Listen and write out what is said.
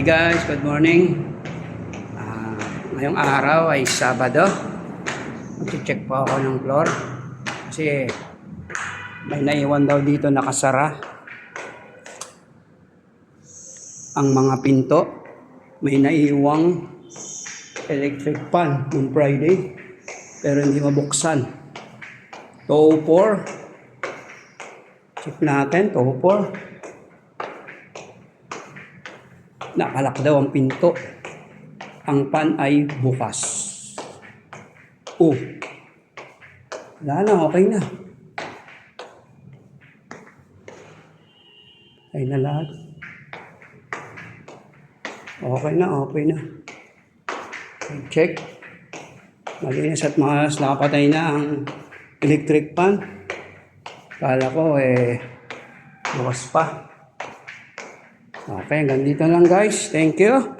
Hi guys, good morning. Ah, ngayong araw ay Sabado. Mag-check po ako ng floor. Kasi may naiwan daw dito nakasara. Ang mga pinto. May naiwang electric fan nung Friday. Pero hindi mabuksan. Toe 4. Check natin, toe 4. Nakalak daw ang pinto. Ang pan ay bukas. Oh. Wala na, okay na. Ay na lahat. Okay na, okay na. Check. Malinis at maayos nakapatay na ang electric pan. Kala ko eh, bukas pa. Okay, hanggang dito lang guys. Thank you.